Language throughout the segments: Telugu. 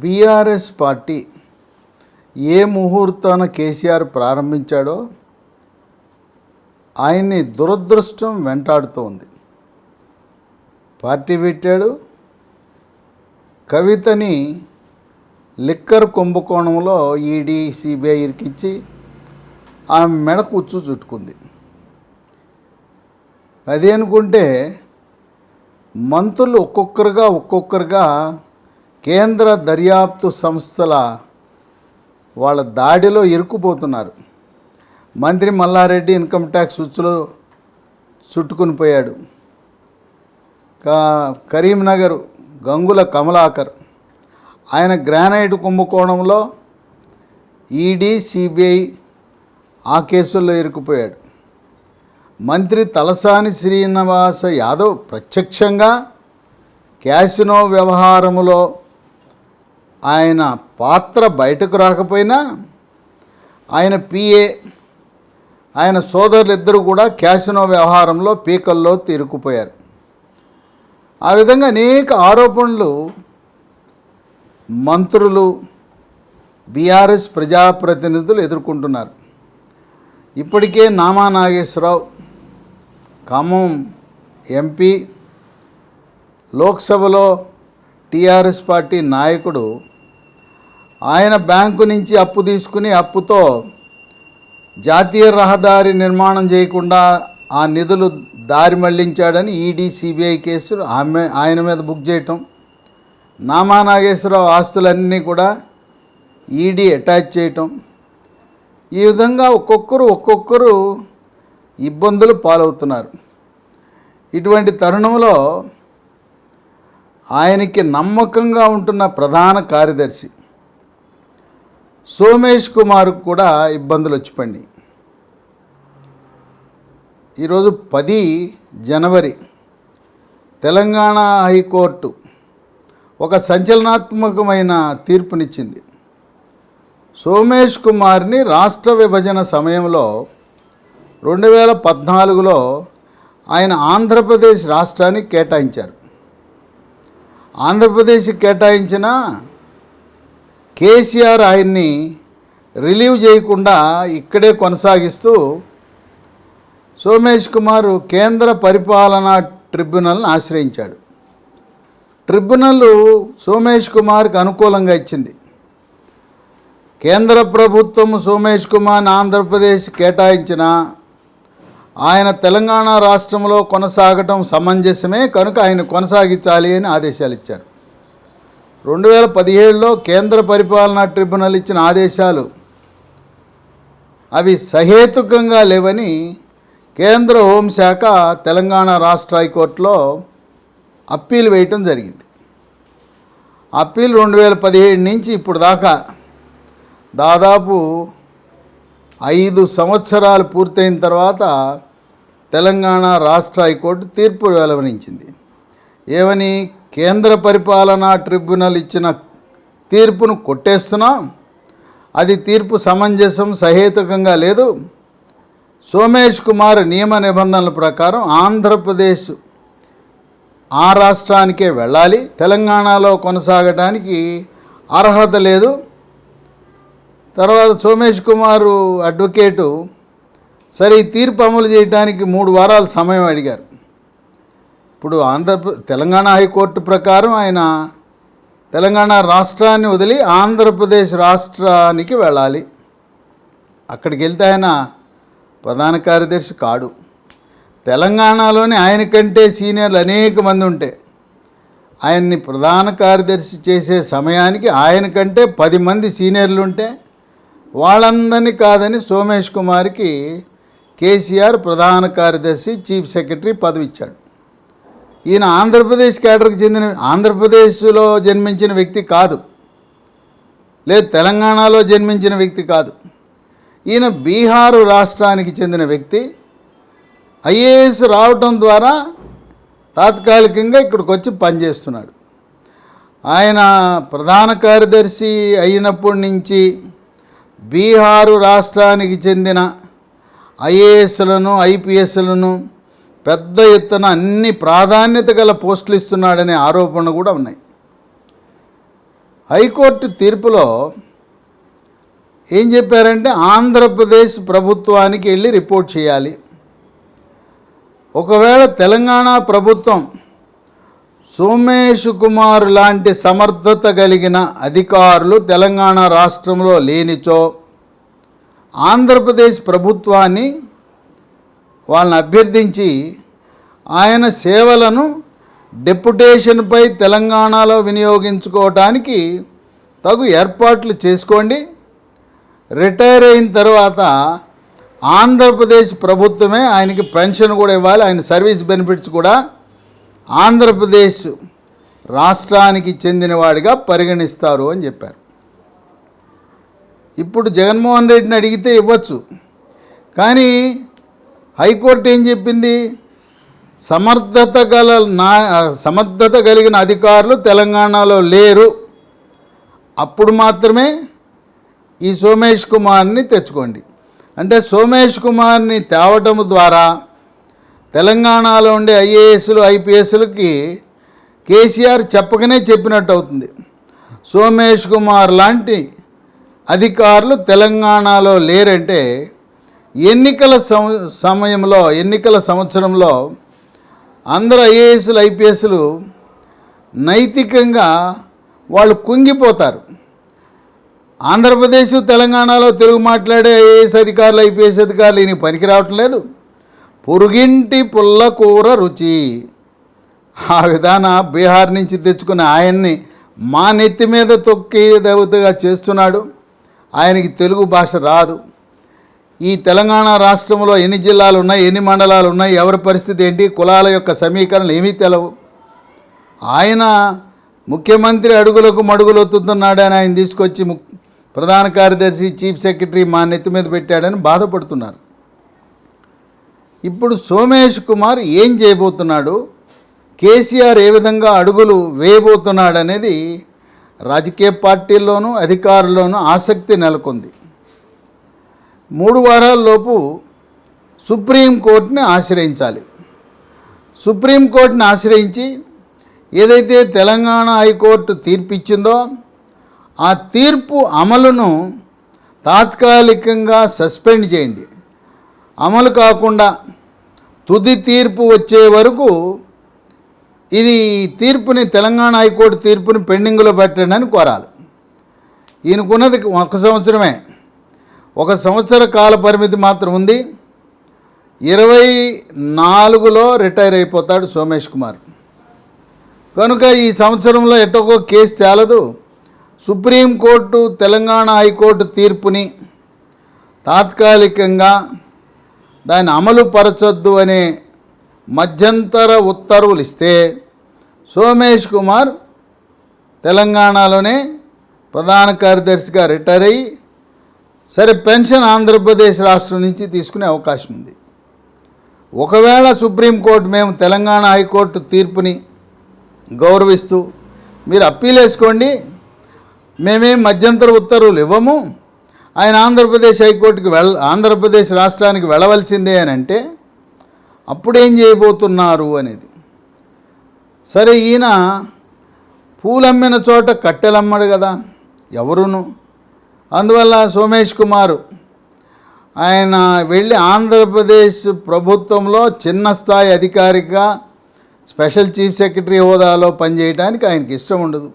బీఆర్ఎస్ పార్టీ ఏ ముహూర్తాన కేసీఆర్ ప్రారంభించాడో ఆయన్ని దురదృష్టం వెంటాడుతోంది పార్టీ పెట్టాడు. కవితని లిక్కర్ కుంభకోణంలో ఈడీ సిబిఐ ఇరికిచ్చి ఆమె మెడ కూర్చు చుట్టుకుంది. అదే అనుకుంటే మంత్రులు ఒక్కొక్కరుగా ఒక్కొక్కరుగా కేంద్ర దర్యాప్తు సంస్థల వాళ్ళ దాడిలో ఇరుక్కుపోతున్నారు. మంత్రి మల్లారెడ్డి ఇన్కమ్ ట్యాక్స్ ఉచ్చులో చుట్టుకుని పోయాడు. కరీంనగర్ గంగుల కమలాకర్ ఆయన గ్రానైట్ కుంభకోణంలో ఈడీ సిబిఐ ఆ కేసుల్లో ఇరుక్కుపోయాడు. మంత్రి తలసాని శ్రీనివాస యాదవ్ ప్రత్యక్షంగా క్యాసినో వ్యవహారములో ఆయన పాత్ర బయటకు రాకపోయినా ఆయన పిఏ ఆయన సోదరులిద్దరూ కూడా క్యాసినో వ్యవహారంలో పీకల్లో తీరుకుపోయారు. ఆ విధంగా అనేక ఆరోపణలు మంత్రులు బీఆర్ఎస్ ప్రజాప్రతినిధులు ఎదుర్కొంటున్నారు. ఇప్పటికే నామా నాగేశ్వరరావు ఖమ్మం ఎంపీ లోక్సభలో టీఆర్ఎస్ పార్టీ నాయకుడు ఆయన బ్యాంకు నుంచి అప్పు తీసుకుని అప్పుతో జాతీయ రహదారి నిర్మాణం చేయకుండా ఆ నిధులు దారి మళ్ళించాడని ఈడీ సిబిఐ కేసులు ఆమె ఆయన మీద బుక్ చేయటం. నామా నాగేశ్వరరావు ఆస్తులన్నీ కూడా ఈడీ అటాచ్ చేయటం. ఈ విధంగా ఒక్కొక్కరు ఒక్కొక్కరు ఇబ్బందులు పాలవుతున్నారు. ఇటువంటి తరుణంలో ఆయనకి నమ్మకంగా ఉంటున్న ప్రధాన కార్యదర్శి సోమేష్ కుమార్కు కూడా ఇబ్బందులు వచ్చి పడినాయి ఈరోజు పది జనవరి తెలంగాణ హైకోర్టు ఒక సంచలనాత్మకమైన తీర్పునిచ్చింది. సోమేష్ కుమార్ని రాష్ట్ర విభజన సమయంలో రెండు వేల పద్నాలుగులో ఆయన ఆంధ్రప్రదేశ్ రాష్ట్రానికి కేటాయించారు. ఆంధ్రప్రదేశ్ కేటాయించిన కేసీఆర్ ఆయన్ని రిలీవ్ చేయకుండా ఇక్కడే కొనసాగిస్తూ సోమేష్ కుమార్ కేంద్ర పరిపాలనా ట్రిబ్యునల్ని ఆశ్రయించాడు. ట్రిబ్యునల్ సోమేష్ కుమార్కి అనుకూలంగా ఇచ్చింది. కేంద్ర ప్రభుత్వం సోమేష్ కుమార్ ఆంధ్రప్రదేశ్ కేటాయించిన ఆయన తెలంగాణ రాష్ట్రంలో కొనసాగటం సమంజసమే కనుక ఆయన కొనసాగించాలి అని ఆదేశాలు ఇచ్చారు. రెండు వేల పదిహేడులో కేంద్ర పరిపాలనా ట్రిబ్యునల్ ఇచ్చిన ఆదేశాలు అవి సహేతుకంగా లేవని కేంద్ర హోంశాఖ తెలంగాణ రాష్ట్ర హైకోర్టులో అప్పీల్ వేయటం జరిగింది. అప్పీల్ రెండు వేల పదిహేడు నుంచి ఇప్పుడు దాకా దాదాపు ఐదు సంవత్సరాలు పూర్తయిన తర్వాత తెలంగాణ రాష్ట్ర హైకోర్టు తీర్పు వెలువరించింది. ఏమని కేంద్ర పరిపాలనా ట్రిబ్యునల్ ఇచ్చిన తీర్పును కొట్టేస్తున్నాం. అది తీర్పు సమంజసం సహేతుకంగా లేదు. సోమేష్ కుమార్ నియమ నిబంధనల ప్రకారం ఆంధ్రప్రదేశ్ ఆ రాష్ట్రానికే వెళ్ళాలి. తెలంగాణలో కొనసాగడానికి అర్హత లేదు. తర్వాత సోమేష్ కుమారు అడ్వకేటు సరే ఈ తీర్పు అమలు చేయడానికి మూడు వారాలు సమయం అడిగారు. ఇప్పుడు ఆంధ్ర తెలంగాణ హైకోర్టు ప్రకారం ఆయన తెలంగాణ రాష్ట్రాన్ని వదిలి ఆంధ్రప్రదేశ్ రాష్ట్రానికి వెళ్ళాలి. అక్కడికి వెళ్తే ఆయన ప్రధాన కార్యదర్శి కాడు. తెలంగాణలోని ఆయన కంటే సీనియర్లు అనేక మంది ఉంటే ఆయన్ని ప్రధాన కార్యదర్శి చేసే సమయానికి ఆయన కంటే పది మంది సీనియర్లు ఉంటే వాళ్ళందరినీ కాదని సోమేష్ కుమార్కి కేసీఆర్ ప్రధాన కార్యదర్శి చీఫ్ సెక్రటరీ పదవి ఇచ్చాడు ఈయన ఆంధ్రప్రదేశ్ కేడర్కి చెందిన ఆంధ్రప్రదేశ్లో జన్మించిన వ్యక్తి కాదు. లేదు తెలంగాణలో జన్మించిన వ్యక్తి కాదు. ఈయన బీహారు రాష్ట్రానికి చెందిన వ్యక్తి. ఐఏఎస్ రావటం ద్వారా తాత్కాలికంగా ఇక్కడికి వచ్చి పనిచేస్తున్నాడు. ఆయన ప్రధాన కార్యదర్శి అయినప్పటి నుంచి బీహారు రాష్ట్రానికి చెందిన ఐఏఎస్లను ఐపీఎస్లను పెద్ద ఎత్తున అన్ని ప్రాధాన్యత గల పోస్టులు ఇస్తున్నాడనే ఆరోపణలు కూడా ఉన్నాయి. హైకోర్టు తీర్పులో ఏం చెప్పారంటే ఆంధ్రప్రదేశ్ ప్రభుత్వానికి వెళ్ళి రిపోర్ట్ చేయాలి. ఒకవేళ తెలంగాణ ప్రభుత్వం సోమేష్ కుమార్ లాంటి సమర్థత కలిగిన అధికారులు తెలంగాణ రాష్ట్రంలో లేనిచో ఆంధ్రప్రదేశ్ ప్రభుత్వాన్ని వాళ్ళని అభ్యర్థించి ఆయన సేవలను డెప్యుటేషన్పై తెలంగాణలో వినియోగించుకోవటానికి తగు ఏర్పాట్లు చేసుకోండి. రిటైర్ అయిన తర్వాత ఆంధ్రప్రదేశ్ ప్రభుత్వమే ఆయనకి పెన్షన్ కూడా ఇవ్వాలి. ఆయన సర్వీస్ బెనిఫిట్స్ కూడా ఆంధ్రప్రదేశ్ రాష్ట్రానికి చెందినవాడిగా పరిగణిస్తారు అని చెప్పారు. ఇప్పుడు జగన్మోహన్ రెడ్డిని అడిగితే ఇవ్వచ్చు. కానీ హైకోర్టు ఏం చెప్పింది? సమర్థత గల నా సమర్థత కలిగిన అధికారులు తెలంగాణలో లేరు. అప్పుడు మాత్రమే ఈ సోమేష్ కుమార్ని తెచ్చుకోండి. అంటే సోమేష్ కుమార్ని తేవటం ద్వారా తెలంగాణలో ఉండే ఐఏఎస్లు ఐపీఎస్లకి కేసీఆర్ చెప్పకనే చెప్పినట్టు అవుతుంది. సోమేష్ కుమార్ లాంటి అధికారులు తెలంగాణలో లేరంటే ఎన్నికల సమ- సమయంలో ఎన్నికల సంవత్సరంలో అందరు ఐఏఎస్లు ఐపీఎస్లు నైతికంగా వాళ్ళు కుంగిపోతారు. ఆంధ్రప్రదేశ్ తెలంగాణలో తెలుగు మాట్లాడే ఐఏఎస్ అధికారులు ఐపీఎస్ అధికారులు ఈయన పనికి రావటం లేదు పొరుగింటి పుల్లకూర రుచి. ఆ విధాన బీహార్ నుంచి తెచ్చుకున్న ఆయన్ని మా నెత్తి మీద తొక్కి దేవతగా చేస్తున్నాడు. ఆయనకి తెలుగు భాష రాదు. ఈ తెలంగాణ రాష్ట్రంలో ఎన్ని జిల్లాలు ఉన్నాయి ఎన్ని మండలాలు ఉన్నాయి ఎవరి పరిస్థితి ఏంటి కులాల యొక్క సమీకరణలు ఏమీ తెలవు. ఆయన ముఖ్యమంత్రి అడుగులకు మడుగులు ఒత్తుతున్నాడని ఆయన తీసుకొచ్చి ము- ప్రధాన కార్యదర్శి చీఫ్ సెక్రటరీ మా నెత్తి మీద పెట్టాడని బాధపడుతున్నారు. ఇప్పుడు సోమేష్ కుమార్ ఏం చేయబోతున్నాడు? కేసీఆర్ ఏ విధంగా అడుగులు వేయబోతున్నాడనేది రాజకీయ పార్టీల్లోనూ అధికారుల్లోనూ ఆసక్తి నెలకొంది. మూడు వారాల్లోపు సుప్రీంకోర్టుని ఆశ్రయించాలి. సుప్రీంకోర్టుని ఆశ్రయించి ఏదైతే తెలంగాణ హైకోర్టు తీర్పు ఇచ్చిందో ఆ తీర్పు అమలును తాత్కాలికంగా సస్పెండ్ చేయండి. అమలు కాకుండా తుది తీర్పు వచ్చే వరకు ఇది తీర్పుని తెలంగాణ హైకోర్టు తీర్పుని పెండింగ్లో పెట్టండి అని కోరాలి. ఈయనకున్నది ఒక సంవత్సరమే. ఒక సంవత్సర కాల పరిమితి మాత్రం ఉంది. ఇరవై నాలుగులో రిటైర్ అయిపోతాడు సోమేష్ కుమార్. కనుక ఈ సంవత్సరంలో ఎట్టకో case తేలదు. Supreme court Telangana high court తీర్పుని తాత్కాలికంగా దాన్ని అమలు పరచొద్దు అనే మధ్యంతర ఉత్తర్వులు ఇస్తే సోమేష్ కుమార్ తెలంగాణలోనే ప్రధాన కార్యదర్శిగా రిటైర్ అయ్యి సరే పెన్షన్ ఆంధ్రప్రదేశ్ రాష్ట్రం నుంచి తీసుకునే అవకాశం ఉంది. ఒకవేళ సుప్రీంకోర్టు మేము తెలంగాణ హైకోర్టు తీర్పుని గౌరవిస్తూ మీరు అప్పీల్ వేసుకోండి మేమేం మధ్యంతర ఉత్తర్వులు ఇవ్వము ఆయన ఆంధ్రప్రదేశ్ హైకోర్టుకి వెళ్ళ ఆంధ్రప్రదేశ్ రాష్ట్రానికి వెళ్ళవలసిందే అని అంటే అప్పుడేం చేయబోతున్నారు అనేది. సరే ఈయన పూలమ్మిన చోట కట్టెలమ్మడు కదా ఎవరును? అందువల్ల సోమేష్ కుమార్ ఆయన వెళ్ళి ఆంధ్రప్రదేశ్ ప్రభుత్వంలో చిన్న స్థాయి అధికారిగా స్పెషల్ చీఫ్ సెక్రటరీ హోదాలో పనిచేయడానికి ఆయనకి ఇష్టం ఉండదు.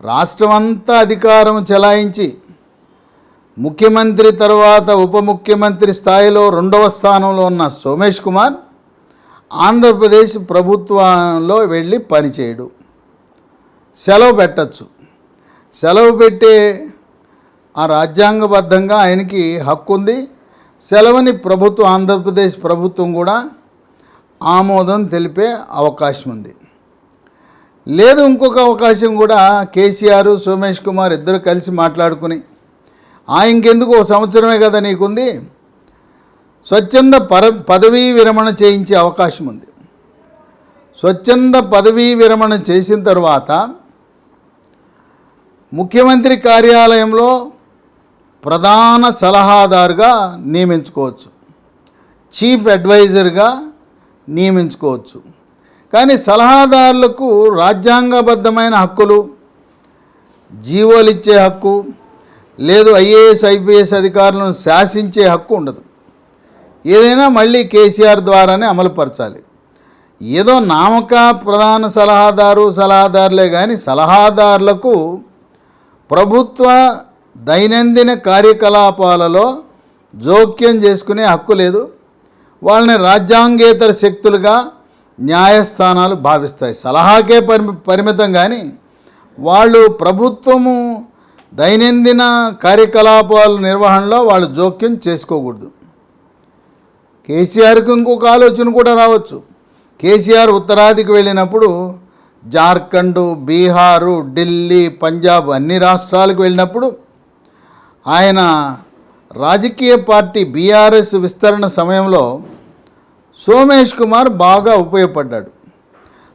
రాష్ట్రం అంతా అధికారం చెలాయించి ముఖ్యమంత్రి తర్వాత ఉప ముఖ్యమంత్రి స్థాయిలో రెండవ స్థానంలో ఉన్న సోమేష్ కుమార్ ఆంధ్రప్రదేశ్ ప్రభుత్వంలో వెళ్ళి పనిచేయడు. సెలవు పెట్టచ్చు. సెలవు పెట్టే ఆ రాజ్యాంగబద్ధంగా ఆయనకి హక్కు ఉంది సెలవుని ప్రభుత్వం ఆంధ్రప్రదేశ్ ప్రభుత్వం కూడా ఆమోదం తెలిపే అవకాశం ఉంది లేదు ఇంకొక అవకాశం కూడా కేసీఆర్ సోమేష్ కుమార్ ఇద్దరు కలిసి మాట్లాడుకుని ఆ ఇంకెందుకు? ఓ సంవత్సరమే కదా నీకుంది. స్వచ్ఛంద పర పదవీ విరమణ చేయించే అవకాశం ఉంది స్వచ్ఛంద పదవీ విరమణ చేసిన తర్వాత ముఖ్యమంత్రి కార్యాలయంలో ప్రధాన సలహాదారుగా నియమించుకోవచ్చు. చీఫ్ అడ్వైజర్గా నియమించుకోవచ్చు. కానీ సలహాదారులకు రాజ్యాంగబద్ధమైన హక్కులు జీవోలు ఇచ్చే హక్కు లేదు ఐఏఎస్ ఐపీఎస్ అధికారులను శాసించే హక్కు ఉండదు. ఏదైనా మళ్ళీ కేసీఆర్ ద్వారానే అమలుపరచాలి. ఏదో నామక ప్రధాన సలహాదారు సలహాదారులే కానీ సలహాదారులకు ప్రభుత్వ దైనందిన కార్యకలాపాలలో జోక్యం చేసుకునే హక్కు లేదు. వాళ్ళని రాజ్యాంగేతర శక్తులుగా న్యాయస్థానాలు భావిస్తాయి. సలహాకే పరి పరిమితం కానీ వాళ్ళు ప్రభుత్వము దైనందిన కార్యకలాపాల నిర్వహణలో వాళ్ళు జోక్యం చేసుకోకూడదు. కేసీఆర్కి ఇంకొక ఆలోచన కూడా రావచ్చు. కేసీఆర్ ఉత్తరాదికి వెళ్ళినప్పుడు జార్ఖండ్ బీహారు ఢిల్లీ పంజాబ్ అన్ని రాష్ట్రాలకు వెళ్ళినప్పుడు ఆయన రాజకీయ పార్టీ బీఆర్ఎస్ విస్తరణ సమయంలో సోమేష్ కుమార్ బాగా ఉపయోగపడ్డాడు.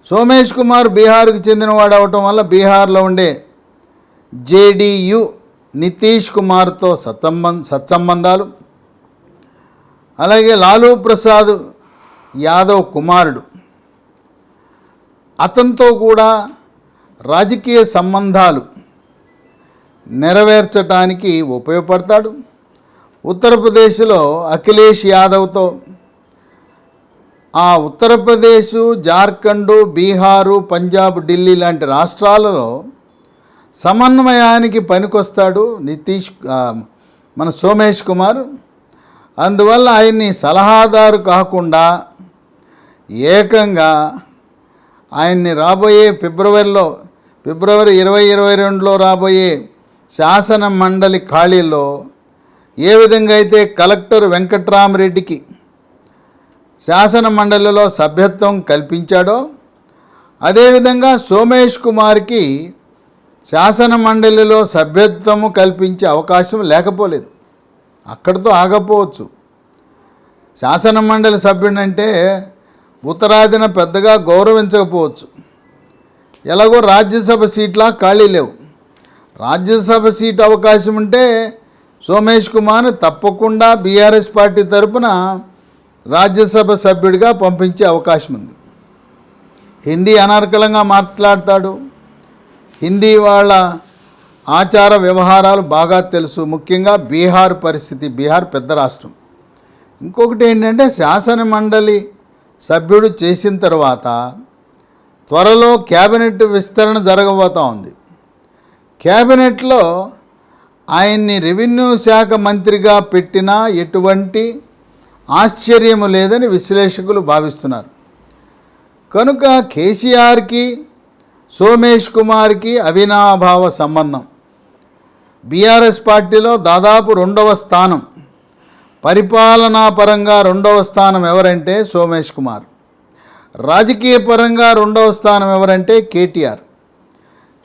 సోమేష్ కుమార్ బీహార్కు చెందినవాడు అవటం వల్ల బీహార్లో ఉండే జేడియు నితీష్ కుమార్తో సత్సంబం సత్సంబంధాలు. అలాగే లాలూ ప్రసాద్ యాదవ్ కుమారుడు. అతనితో కూడా రాజకీయ సంబంధాలు నెరవేర్చడానికి ఉపయోగపడతాడు. ఉత్తరప్రదేశ్లో అఖిలేష్ యాదవ్తో ఆ ఉత్తరప్రదేశ్ జార్ఖండ్ బీహారు పంజాబ్ ఢిల్లీ లాంటి రాష్ట్రాలలో సమన్వయానికి పనికొస్తాడు నితీష్ మన సోమేష్ కుమార్. అందువల్ల ఆయన్ని సలహాదారు కాకుండా ఏకంగా ఆయన్ని రాబోయే ఫిబ్రవరిలో ఫిబ్రవరి ఇరవై ఇరవై రెండులో రాబోయే శాసన మండలి ఖాళీలో ఏ విధంగా అయితే కలెక్టర్ వెంకట్రామరెడ్డికి శాసన మండలిలో సభ్యత్వం కల్పించాడో అదేవిధంగా సోమేష్ కుమార్కి శాసన మండలిలో సభ్యత్వము కల్పించే అవకాశం లేకపోలేదు. అక్కడితో ఆగపోవచ్చు. శాసన మండలి సభ్యుడంటే ఉత్తరాదిన పెద్దగా గౌరవించకపోవచ్చు. ఎలాగో రాజ్యసభ సీట్లా ఖాళీ లేవు. రాజ్యసభ సీట్ అవకాశం ఉంటే సోమేష్ కుమార్ తప్పకుండా బీఆర్ఎస్ పార్టీ తరపున రాజ్యసభ సభ్యుడిగా పంపించే అవకాశం ఉంది. హిందీ అనర్కలంగా మాట్లాడతాడు. హిందీ వాళ్ళ ఆచార వ్యవహారాలు బాగా తెలుసు. ముఖ్యంగా బీహార్ పరిస్థితి. బీహార్ పెద్ద రాష్ట్రం. ఇంకొకటి ఏంటంటే శాసన మండలి సభ్యుడు చేసిన తర్వాత త్వరలో క్యాబినెట్ విస్తరణ జరగబోతూ ఉంది. క్యాబినెట్లో ఆయన్ని రెవెన్యూ శాఖ మంత్రిగా పెట్టినా ఎటువంటి ఆశ్చర్యము లేదని విశ్లేషకులు భావిస్తున్నారు. కనుక కేసీఆర్కి సోమేష్ కుమార్కి అవినాభావ సంబంధం. బీఆర్ఎస్ పార్టీలో దాదాపు రెండవ స్థానం. పరిపాలనా పరంగా రెండవ స్థానం ఎవరంటే సోమేష్ కుమార్. రాజకీయ పరంగా రెండవ స్థానం ఎవరంటే కేటీఆర్.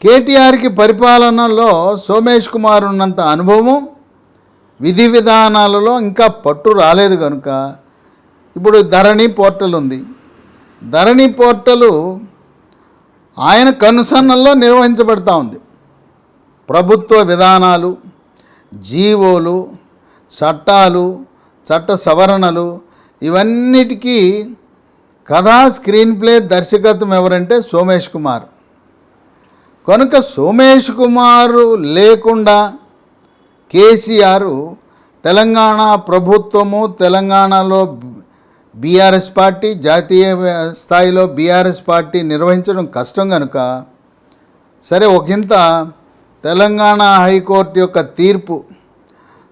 కేటీఆర్కి పరిపాలనలో సోమేష్ కుమార్ ఉన్నంత అనుభవం విధి విధానాలలో ఇంకా పట్టు రాలేదు కనుక ఇప్పుడు ధరణి పోర్టల్ ఉంది. ధరణి పోర్టలు ఆయన కనుసన్నల్లో నిర్వహించబడతా ఉంది. ప్రభుత్వ విధానాలు జీవోలు చట్టాలు చట్ట సవరణలు ఇవన్నిటికీ కథా స్క్రీన్ ప్లే దర్శకత్వం ఎవరంటే సోమేష్ కుమార్. కనుక సోమేష్ కుమార్ లేకుండా కేసీఆర్ తెలంగాణ ప్రభుత్వము తెలంగాణలో బీఆర్ఎస్ పార్టీ జాతీయ స్థాయిలో బీఆర్ఎస్ పార్టీ నిర్వహించడం కష్టం కనుక సరే ఒకంత తెలంగాణ హైకోర్టు యొక్క తీర్పు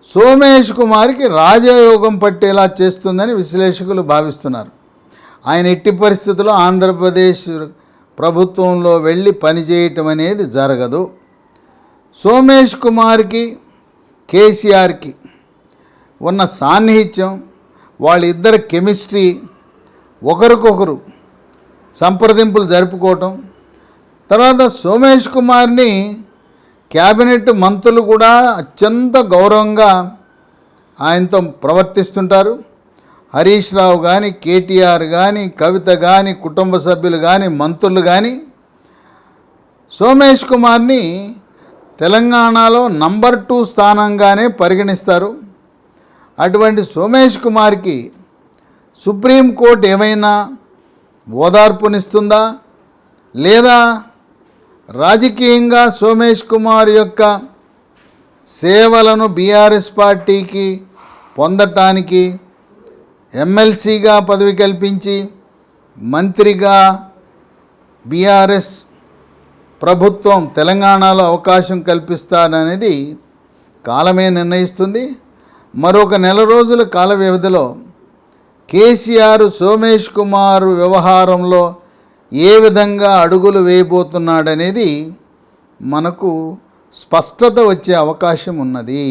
సోమేష్ కుమార్కి రాజయోగం పట్టేలా చేస్తుందని విశ్లేషకులు భావిస్తున్నారు. ఆయన ఎట్టి పరిస్థితుల్లో ఆంధ్రప్రదేశ్ ప్రభుత్వంలో వెళ్ళి పనిచేయటం అనేది జరగదు. సోమేష్ కుమార్కి కేసీఆర్కి ఉన్న సాన్నిహిత్యం వాళ్ళిద్దరి కెమిస్ట్రీ ఒకరికొకరు సంప్రదింపులు జరుపుకోవటం తర్వాత సోమేష్ కుమార్ని క్యాబినెట్ మంత్రులు కూడా అత్యంత గౌరవంగా ఆయనతో ప్రవర్తిస్తుంటారు. హరీష్ రావు కానీ కేటీఆర్ కానీ కవిత కానీ కుటుంబ సభ్యులు కానీ మంత్రులు కానీ సోమేష్ కుమార్ని తెలంగాణలో నంబర్ టూ స్థానంగానే పరిగణిస్తారు. అటువంటి సోమేష్ కుమార్కి సుప్రీంకోర్టు ఏమైనా ఓదార్పునిస్తుందా? లేదా రాజకీయంగా సోమేష్ కుమార్ యొక్క సేవలను బీఆర్ఎస్ పార్టీకి పొందటానికి ఎమ్మెల్సీగా పదవి కల్పించి మంత్రిగా బీఆర్ఎస్ ప్రభుత్వం తెలంగాణలో అవకాశం కల్పిస్తాననేది కాలమే నిర్ణయిస్తుంది. మరొక నెల రోజుల కాల వ్యవధిలో కేసీఆర్ సోమేష్ కుమార్ వ్యవహారంలో ఏ విధంగా అడుగులు వేయబోతున్నాడనేది మనకు స్పష్టత వచ్చే అవకాశం ఉన్నది.